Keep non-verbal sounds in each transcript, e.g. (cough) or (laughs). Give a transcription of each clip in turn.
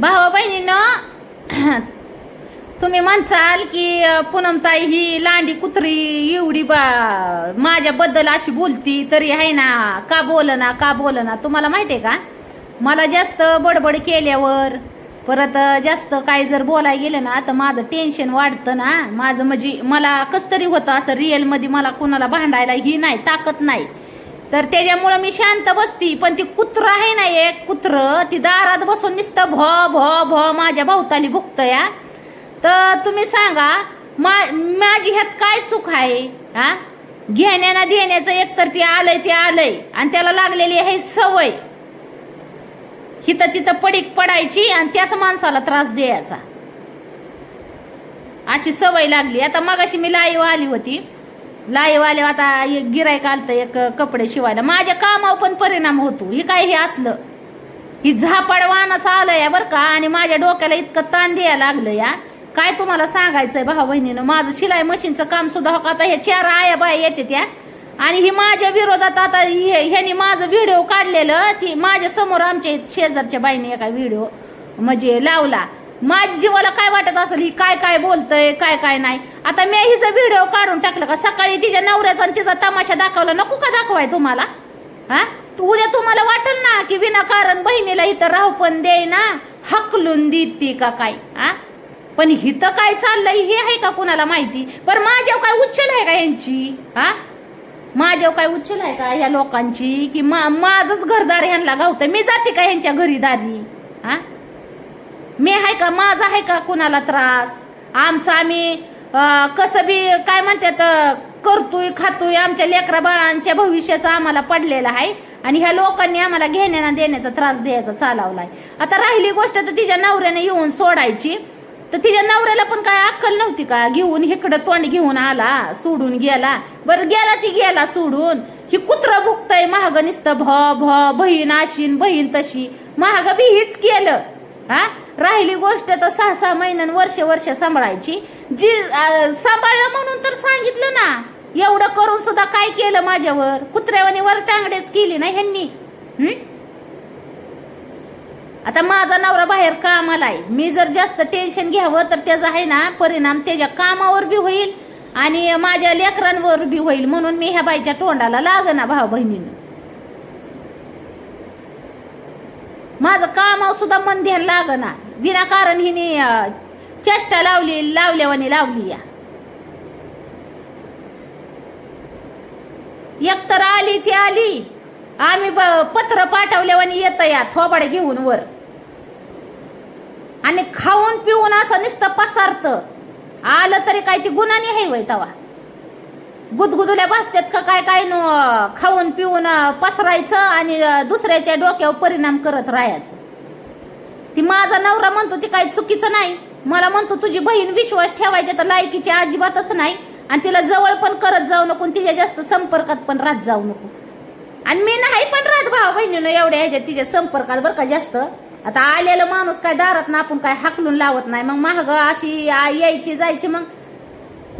भावा बहिणीनं (clears throat) तुम्ही म्हणसाल की पूनमताई ही लांडी कुत्री एवढी बा माझ्याबद्दल अशी बोलती तरी आहे ना का बोलना का बोलना? तुम्हाला माहिती आहे का? मला जास्त बडबड केल्यावर परत जास्त काय जर बोलायला गेलं ना तर माझं टेन्शन वाढतं ना. माझं म्हणजे मला कसं तरी होतं असं रिअलमध्ये मला कोणाला भांडायला ही नाही ताकद नाही. तर त्याच्यामुळं मी शांत बसती पण ती कुत्र आहे ना एक कुत्र ती दारात बसून नुसतं भो भो भो माझ्या भोवताली भुकतं या तर तुम्ही सांगा मा माझी ह्यात काय चूक आहे हा? घेण्याना देण्याचं एकतर ती आलंय ते आलंय आणि त्याला लागलेली आहे सवय. हिथं तिथं पडीक पडायची आणि त्याच माणसाला त्रास द्यायचा. अशी सवय लागली. आता मगाशी मी लाईव्ह आली होती. लाईवाले आले आता एक गिरायक आलतं एक कपडे शिवायला. माझ्या कामावर पण परिणाम होतो. हे काय हे असलं? ही झापाड आलं आलंय बरं का? आणि माझ्या डोक्याला इतकं ताण द्यायला लागलं या. काय तुम्हाला सांगायचंय भाऊ बहिणीनं? माझं शिलाई मशीनचं काम सुद्धा हो का? आता ह्या चार आया बाया येते त्या आणि ही माझ्या विरोधात आता हे- ह्यांनी माझं व्हिडिओ काढलेलं. ती माझ्यासमोर आमच्या शेजारच्या बाईने एका व्हिडिओ म्हणजे लावला. माझ्या जीवाला काय वाटत असेल ही काय काय बोलतय काय काय नाही? आता मी हिचा व्हिडिओ काढून टाकलं का? सकाळी तिच्या नवऱ्याचा आणि तिचा तमाशा दाखवला. नको का दाखवाय तुम्हाला? हा? तू उद्या तुम्हाला वाटेल ना की विनाकारण बहिणीला इथं राहू पण दे ना हकलून देते का काय? हा? पण हिथं काय चाललंय हे आहे का कुणाला माहिती? पण माझ्यावर काय उच्चल आहे का यांची? हा? माझ्यावर काय उच्चल आहे का ह्या लोकांची? की मा माझंच घरदार ह्यांना गावतं मी जाते का ह्यांच्या घरी दारी? हा? मी आहे का माझा आहे का कुणाला त्रास? आमचा आम्ही कसं बी काय म्हणतात करतोय खातोय आमच्या लेकरा बाळांच्या भविष्याचा आम्हाला पडलेला आहे. आणि ह्या लोकांनी आम्हाला घेण्याना देण्याचा त्रास द्यायचा चालवलाय. आता राहिली गोष्ट तर तिच्या नवऱ्याने येऊन सोडायची. तर तिच्या नवऱ्याला पण काय अक्कल नव्हती का? घेऊन इकडं तोंड घेऊन आला सोडून गेला. बरं गेला ती गेला सोडून. ही कुत्र भुकतय महाग निसतं भ भ बहीण आशीन बहीण तशी. महाग बी हीच केलं. हा? राहिली गोष्ट तर सहा सहा महिन्यान वर्ष वर्ष सांभाळायची. जी सांभाळलं म्हणून तर सांगितलं ना. एवढं करून सुद्धा काय केलं माझ्यावर? कुत्र्यावानी वर टांगडेच केली ना ह्यांनी. आता माझा नवरा बाहेर कामाला आहे. मी जर जास्त टेन्शन घ्यावं तर त्याचा आहे ना परिणाम त्याच्या कामावर बी होईल आणि माझ्या लेकरांवर बी होईल. म्हणून मी ह्या बाईच्या तोंडाला लागना भाऊ बहिणीनं. माझं कामावर सुद्धा मन ध्यान लागना. विनाकारण हिने चेष्टा लावली लावल्यावानी लावली या. एकतर आली ती आली. आम्ही पत्र पाठवल्यावानी येत या थोबाड घेऊन वर. आणि खाऊन पिऊन असं नुसतं पसारत. आलं तरी काय ती गुन्हानी आहे वय तवा. गुदगुदुल्या बसतात का काय काय न खाऊन पिऊन पसरायचं आणि दुसऱ्याच्या डोक्यावर परिणाम करत राहायचं. ती माझा नवरा म्हणतो ती काही चुकीचं नाही. मला म्हणतो तुझी बहीण विश्वास ठेवायची तर लायकीची अजिबातच नाही. आणि तिला जवळ पण करत जाऊ नको तिच्या जास्त संपर्कात पण राहत जाऊ नको. आणि मी नाही पण राहत भाऊ बहिणीनं एवढ्या ह्याच्यात तिच्या संपर्कात बरं का जास्त. आता आलेलं माणूस काय दारात ना आपण काय हाकलून लावत नाही. मग महाग अशी यायची जायची मग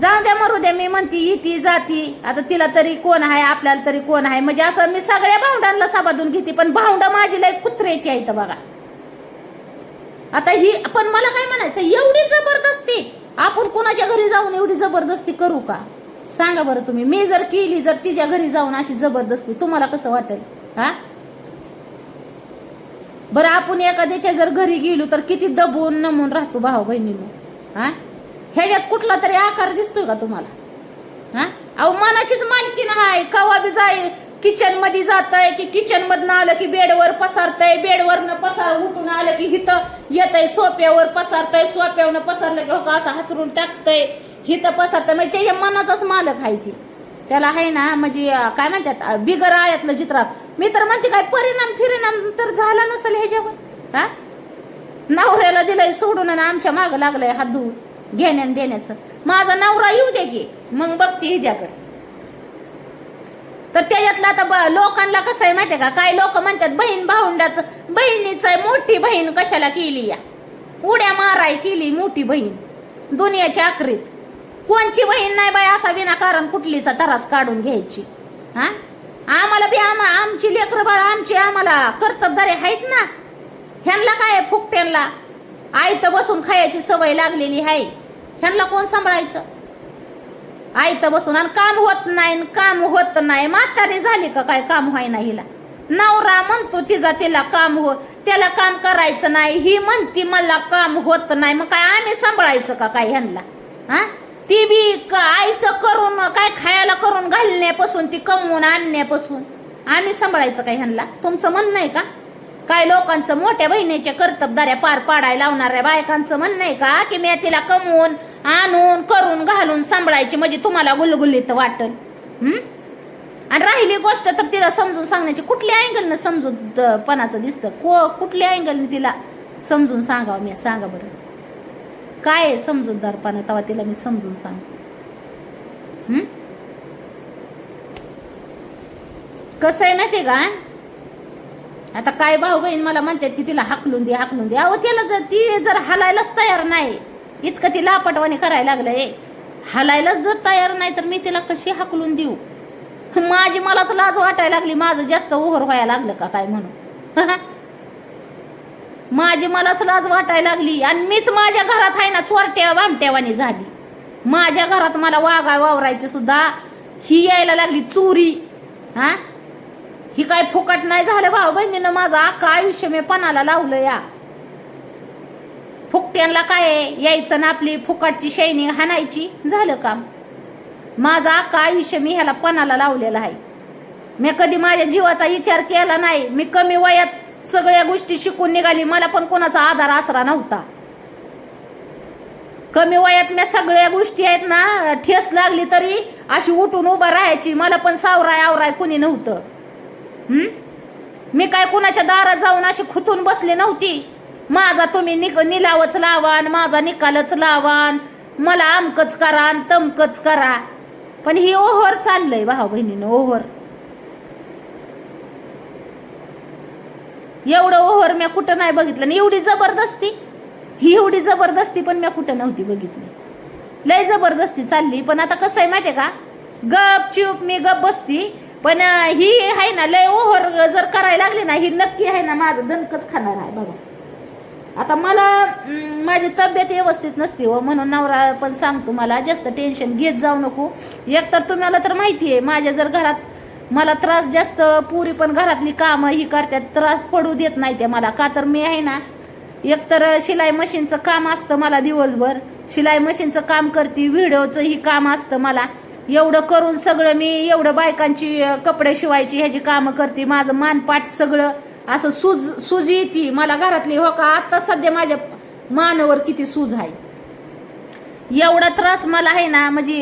जाऊ द्या मरू द्या मी म्हणती येती जाती. आता तिला तरी कोण आहे आपल्याला तरी कोण आहे? म्हणजे असं मी सगळ्या भावंडांना साबाधून घेते पण भावंड माझी लय कुत्र्याची आहेत बघा. आता ही पण मला काय म्हणायचं एवढी जबरदस्ती आपण कोणाच्या घरी जाऊन एवढी जबरदस्ती करू का? सांगा बरं तुम्ही मी जर केली जर तिच्या घरी जाऊन अशी जबरदस्ती तुम्हाला कसं वाटेल? हा? बरं आपण एखाद्याच्या जर घरी गेलो तर किती दबून नमून राहतो भाऊ बहिणीला हा? ह्याच्यात कुठला तरी आकार दिसतोय का तुम्हाला? हा? अहो मनाचीच मालकी हाय. कवा बी जाय किचनमध्ये जातय की किचन मधनं आलं की बेडवर पसारतय बेडवरनं पसार उठून आलं की हिथं येतय सोप्यावर पसारतय सोप्यावर पसारलं की हो का असं हातरून टाकतय हिथं पसारतय. म्हणजे त्याच्या मनाचाच मालक आहे ती. त्याला आहे ना म्हणजे काय म्हणतात बिगर आळ्यातलं चित्रात मी तर म्हणते काय परिणाम फिरिणाम तर झाला नसेल ह्याच्यावर. हा? नवऱ्याला दिलंय सोडून आणि आमच्या माग लागलंय हात धुवून. घेण्यान देण्याचं. माझा नवरा येऊ दे की मग बघते हिच्याकडे. तर त्याच्यातलं आता लोकांना कसं आहे माहितीये का? काय लोक म्हणतात बहीण भाऊंडाच बहिणीच मोठी बहीण कशाला केली या? उड्या माराय केली मोठी बहीण दुनियाच्या आखरीत. कोणची बहीण नाही बाय असा विनाकारण कुठलीचा तरास काढून घ्यायची? हा? आम्हाला बी आम्हा आमची लेकर बाळ आमची आम्हाला कर्तबदारी आहेत ना? ह्यांना काय आहे? फुकट्यांना आयत बसून खायची सवय लागलेली आहे. ह्यांना कोण सांभाळायचं? आयत बसून आणि काम होत नाही आणि काम होत नाही. म्हातारी झाली का काय काम व्हाय ना हिला? नवरा म्हणतो तिचा तिला काम हो त्याला काम करायचं नाही. ही म्हणती मला काम होत नाही. मग काय आम्ही सांभाळायचं का काय ह्यांना? हा? ती बी क- आयत करून काय खायला करून घालण्यापासून ती कमवून आणण्यापासून. आम्ही सांभाळायचं काय ह्यांना? तुमचं म्हणणं आहे का? काय लोकांचं मोठ्या बहिणीच्या कर्तबदाऱ्या पार पाडायला लावणाऱ्या बायकांचं म्हणणं आहे का? की मी तिला कमवून आणून करून घालून सांभाळायची म्हणजे तुम्हाला गुलगुलीत वाटल हम्म आणि राहिली गोष्ट तर तिला समजून सांगण्याची कुठल्या अँगलनं समजून पणाचं दिसतं? को कुठल्या अँगलने तिला समजून सांगावं मी? सांगा बरं. काय आहे समजूतदारपणा तेव्हा तिला मी समजून सांग. कसं आहे माहिती का? आता काय भाऊ बहीण मला म्हणतात की तिला हाकलून दे हाकलून दे. अहो तिला जर ती जर हलायलाच तयार नाही इतकं ती लापटवाणी करायला लागलंय. हलायलाच जर तयार नाही तर मी तिला कशी हाकलून देऊ? माझी मलाच लाज वाटायला लागली माझं जास्त ओव्हर व्हायला लागलं का काय म्हणून? (laughs) माझी मलाच लाज वाटायला लागली आणि मीच माझ्या घरात आहे ना चोरट्या वामट्यावानी झाली. माझ्या घरात मला वागाय वावरायची सुद्धा ही यायला लागली चोरी. हा? ही काय फुकट नाही झालं भाऊ बहिणीनं माझं अख्खं आयुष्य मी पणाला लावलं या. फुकट्यांना काय आहे? यायचं ना आपली फुकटची शैनी हाणायची? झालं काम. माझं अख्खं आयुष्य मी ह्याला पणाला लावलेलं आहे. मी कधी माझ्या जीवाचा विचार केला नाही. मी कमी वयात सगळ्या गोष्टी शिकून निघाली. मला पण कोणाचा आधार आसरा नव्हता. कमी वयात मी सगळ्या गोष्टी आहेत ना ठेस लागली तरी अशी उठून उभा राहायची. मला पण सावराय आवराय कुणी नव्हतं. मी काय कुणाच्या दारात जाऊन अशी खुतून बसली नव्हती? माझा तुम्ही निक निलावच लावान माझा निकालच लावान. मला आमकच करा आणि तमकच करा. पण ही ओव्हर चाललंय भाऊ बहिणीनं ओव्हर एवढं ओव्हर मी कुठं नाही बघितलं. आणि एवढी जबरदस्ती? ही एवढी जबरदस्ती पण मी कुठं नव्हती बघितली. लय जबरदस्ती चालली. पण आता कसं आहे माहितीये का? गप चूप मी गप बसती. पण ही आहे ना लय ओव्हर जर करायला लागली ना ही नक्की आहे ना माझं दणकच खाणार आहे बघा. आता मला माझी तब्येत व्यवस्थित नसते व हो, म्हणून नवरा पण सांगतो मला जास्त टेन्शन घेत जाऊ नको. एकतर तुम्हाला तर माहिती आहे माझ्या जर घरात मला त्रास जास्त पुरी पण घरातली कामं ही करतात त्रास पडू देत नाही ते मला. का तर मी आहे ना एकतर शिलाई मशीनचं काम असतं मला दिवसभर. शिलाई मशीनचं काम करते व्हिडिओचं ही काम असतं मला. एवढं करून सगळं मी एवढं बायकांची कपडे शिवायची ह्याची कामं करते माझं मानपाट सगळं असं सूज सूज येते. मला घरातली हो का आता सध्या माझ्या मानावर किती सूज आहे. एवढा त्रास मला आहे ना म्हणजे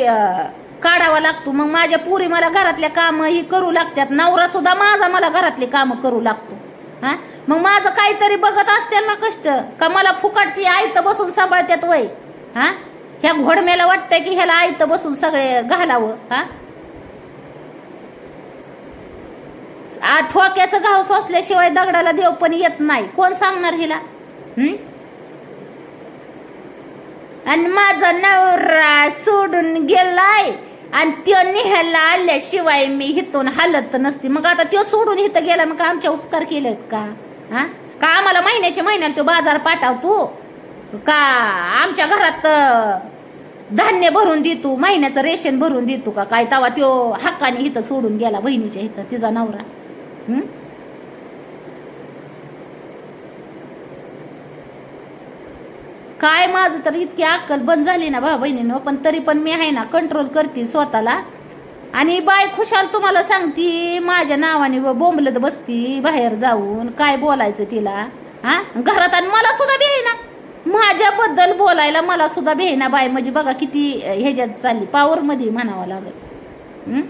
काढावा लागतो. मग माझ्या पुरी मला घरातल्या कामं ही करू लागतात. नवरा सुद्धा माझा मला घरातली कामं करू लागतो. हा? मग माझं काहीतरी बघत असते ना कष्ट? का मला फुकाटती आई तर बसून सांभाळतात वय? हा? ह्या घोडम्याला वाटतंय की ह्याला आयत बसून सगळे घालावं हा? ठोक्याचं घाव सोसल्याशिवाय दगडाला देव पण येत नाही. कोण सांगणार हिला? हम्म आणि माझा नवरा सोडून गेलाय आणि त्यो निहायला आल्याशिवाय मी हिथून हालत नसते. मग आता त्यो सोडून इथं गेला मग आमच्या उपकार केलेत का? हा? का आम्हाला महिन्याच्या महिन्याला तो बाजार पाठवतो? का आमच्या घरात धान्य भरून देतो महिन्याचं रेशन भरून देतो का? काय तवा त्यो हक्काने इथं सोडून गेला बहिणीच्या इथं तिचा नवरा. हम्म काय माझं तर इतकी अक्कल बंद झाली ना भाऊ बहिणीनं पण तरी पण मी आहे ना कंट्रोल करते स्वतःला. आणि बाय खुशाल तुम्हाला सांगती माझ्या नावाने बोंबलत बसती बाहेर जाऊन काय बोलायचं तिला? हा? घरात आणि मला सुद्धा ना माझ्याबद्दल बोलायला मला सुद्धा भेना बाय म्हणजे बघा किती ह्याच्यात चालली. पावरमध्ये म्हणावं लागेल.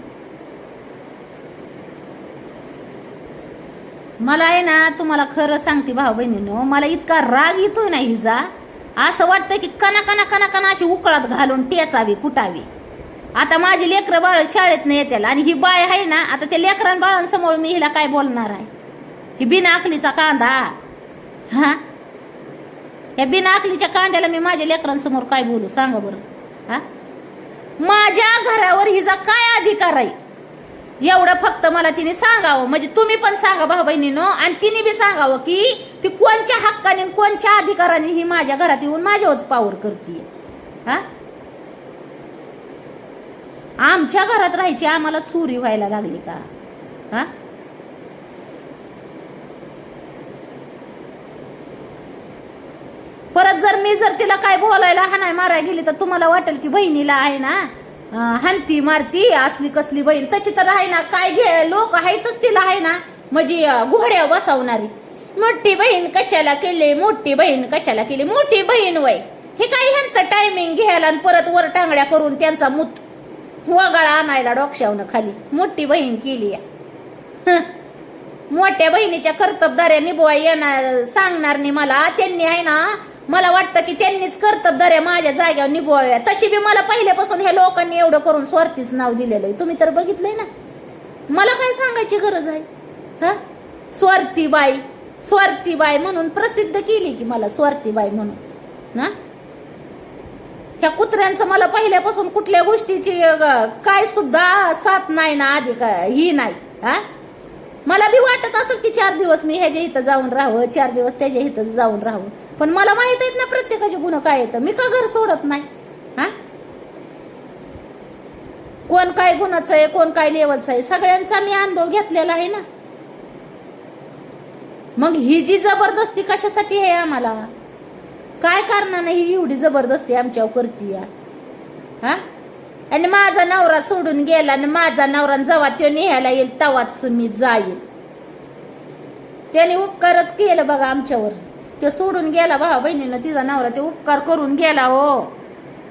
मला आहे ना तुम्हाला खरं सांगते भाऊ बहिणीनो मला इतका राग येतोय ना हिजा. असं वाटतं की कना कना कना कना अशी उकळात घालून टेचावी कुटावी. आता माझी लेकरं बाळ शाळेत नाही येतील आणि ही बाय आहे ना आता त्या लेकरां बाळांसमोर मी हिला काय बोलणार आहे? ही बिना अकलीचा कांदा. हा? या बिनाअकलीच्या कांद्याला मी माझ्या लेकरांसमोर काय बोलू? सांगा बरं. हा? माझ्या घरावर हिचा काय अधिकार आहे? एवढं फक्त मला तिने सांगावं. म्हणजे तुम्ही पण सांगा भाऊ बहिणीनो आणि तिने बी सांगावं की ती कोणच्या हक्काने कोणच्या अधिकाराने ही माझ्या घरात येऊन माझ्यावरच पावर करते हा? आमच्या घरात राहायची आम्हाला चोरी व्हायला लागली का? हा? परत जर मी जर तिला काय बोलायला हाणाय मारायला गेली तर तुम्हाला वाटेल की बहिणीला आहे ना? अं, मारती असली कसली बहीण. तशी तर आहे ना. काय घे लोक आहेतच तिला आहे ना. म्हणजे घोड्या बसवणारी. मोठी बहीण कशाला केली? मोठी बहीण कशाला केली? मोठी बहीण वय. हे काय ह्यांचं टायमिंग घ्यायला आणि परत वर टांगड्या करून त्यांचा मूत वगाळा आणायला डोक्षावनं खाली. मोठी बहीण केली मोठ्या बहिणीच्या कर्तबदाऱ्या निभवा येणार सांगणार नाही मला. त्यांनी आहे ना मला वाटतं की त्यांनीच कर्तबदाऱ्या माझ्या जाग्यावर निभवाव्या. तशी बी मला पहिल्यापासून ह्या लोकांनी एवढं करून स्वार्थीच नाव दिलेलं आहे. तुम्ही तर बघितलंय ना? मला काय सांगायची गरज आहे? हा? स्वार्थीबाई स्वार्थीबाई म्हणून प्रसिद्ध केली की मला स्वार्थीबाई म्हणून. ना? ह्या कुत्र्यांचं मला पहिल्यापासून कुठल्या गोष्टीची काय सुद्धा साथ नाही ना आधी काय ही नाही. हा? मला बी वाटत असं की चार दिवस मी ह्याच्या इथं जाऊन राहावं चार दिवस त्याच्या इथं जाऊन राहावं. पण मला माहीत आहेत ना प्रत्येकाचे गुण काय येतं मी का घर सोडत नाही? हा? कोण काय गुणाचं आहे कोण काय लेवलचं आहे सगळ्यांचा मी अनुभव घेतलेला आहे ना. मग ही जी जबरदस्ती कशासाठी आहे आम्हाला? काय कारणाने ही एवढी जबरदस्ती आमच्यावर करते हा? आणि माझा नवरा सोडून गेला आणि माझा नवरा जेव्हा तो निघायला येईल तेव्हाच मी जाईल त्याने उपकारच केलं बघा आमच्यावर. ते सोडून गेला भावा बहिणीनं तिचा नवरा ते उपकार करून गेला हो.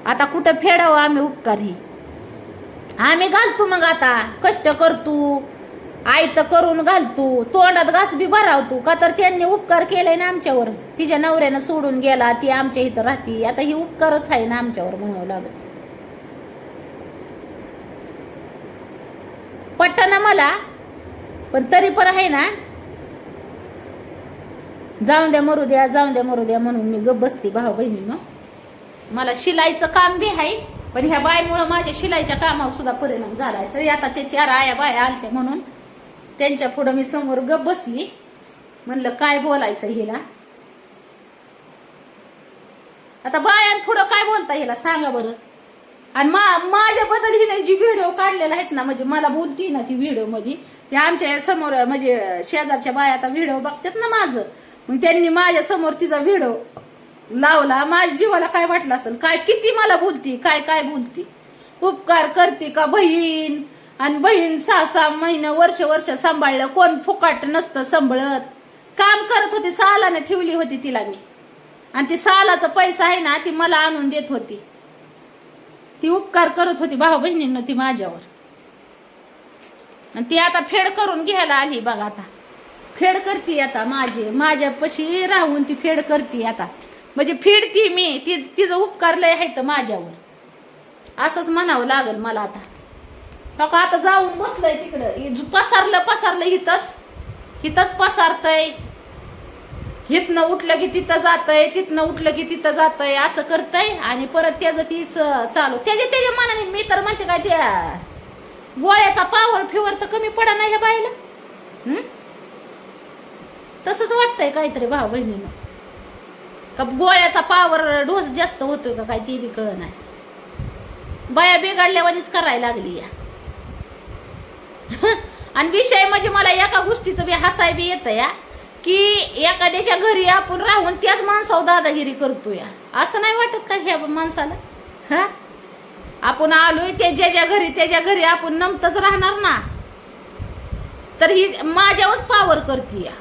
आता कुठं फेडावं आम्ही उपकार ही? आम्ही घालतो मग आता. कष्ट करतो. तर करून घालतो. तोंडात घास बी भरावतो. का तर त्यांनी उपकार केलाय ना आमच्यावर. तिच्या नवऱ्यानं सोडून गेला ती आमच्या इथं राहते. आता ही उपकारच आहे ना आमच्यावर म्हणावं लागत पट्टाना मला. पण तरी पण आहे ना जाऊन द्या मरू द्या जाऊन द्या मरू द्या म्हणून मी गप बसते भाऊ बहिणीनं. मला शिलाईचं काम बी आहे पण ह्या बायमुळं माझ्या शिलाईच्या कामावर सुद्धा परिणाम झालाय. तरी आता ते चार आया बाया आलते म्हणून त्यांच्या पुढं मी समोर गप बसली. म्हणलं काय बोलायचं हिला? आता बायां पुढं काय बोलता हिला? सांगा बरं. आणि मा माझ्याबद्दल हिने जी व्हिडिओ काढलेला आहेत ना म्हणजे मला बोलती ना ती व्हिडिओमध्ये ते आमच्यासमोर म्हणजे शेजारच्या बाया आता व्हिडिओ बघतात ना माझं. मग त्यांनी माझ्यासमोर तिचा व्हिडिओ लावला. माझ्या जीवाला काय वाटलं असेल? काय किती मला बोलती? काय काय बोलती? उपकार करते का बहीण? आणि बहीण सहा सहा महिने वर्ष वर्ष सांभाळलं. कोण फुकाट नसतं सांभाळत. काम करत होती सालाने ठेवली होती तिला मी. आणि ती सालाचा पैसा आहे ना ती मला आणून देत होती. ती उपकार करत होती भाऊ बहिणींना ती माझ्यावर. आणि ती आता फेड करून घ्यायला आली बघा आता. फेड करते आता माझे माझ्यापाशी राहून ती फेड करते आता. म्हणजे फेडती मी ती तिचं उपकार लय आहे तर माझ्यावर. असंच म्हणावं लागल मला आता. हो का आता जाऊन बसलंय तिकडं. पसारलं पसारलं हिथंच हिथंच पसारतय. हिथनं उठलं की तिथं जातय तिथनं उठलं की तिथं जातय असं करतय. आणि परत त्याचं तीच चालू. त्याच्या त्याच्या मनाने मी तर म्हणते काय त्या गोळ्याचा पावर फिवर तर कमी पडा नाही ह्या बाईला. तसंच वाटतंय काहीतरी भाऊ बहिणीनं. का गोळ्याचा पावर डोस जास्त होतोय का काय ते बी कळ नाही. बाया बिघडल्यावरच करायला लागली या. (laughs) आणि विषय म्हणजे मला एका गोष्टीचं बी हसाय बी येतं या की एखाद्याच्या घरी आपण राहून त्याच माणसावर दादागिरी करतो या. असं नाही वाटत का ह्या माणसाला? हा? आपण आलोय त्याच्या घरी त्याच्या घरी आपण नमतच राहणार ना. तर ही माझ्यावरच पावर करते या.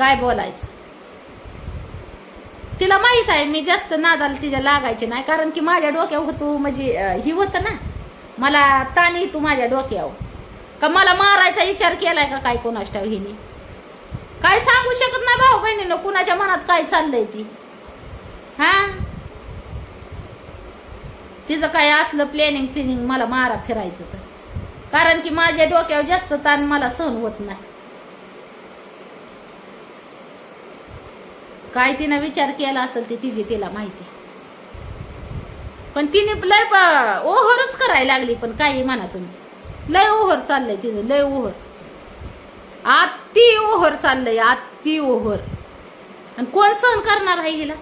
काय बोलायचं? तिला माहीत आहे मी जास्त नादाला तिच्या लागायचे नाही कारण की माझ्या डोक्यावर होतो म्हणजे ही होतं ना. मला ताण येतो माझ्या डोक्यावर. का मला मारायचा विचार केलाय का काय कोणाच्या हिने? काय सांगू शकत नाही भाऊ बहिणीनं कुणाच्या मनात काय चाललंय ती? हा? तिचं काय असलं प्लॅनिंग प्लॅनिंग मला मारा फिरायचं तर. कारण की माझ्या डोक्यावर जास्त ताण मला सहन होत नाही. काय तिनं विचार केला असेल ते तिची तिला माहिती. पण तिने लय प- ओव्हरच करायला लागली पण काही म्हणा तुम्ही. लय ओव्हर चाललंय तिचं लय ओव्हर आत्ती ओव्हर चाललंय आत्ती ओव्हर आणि कोण सहन करणार आहे हिला?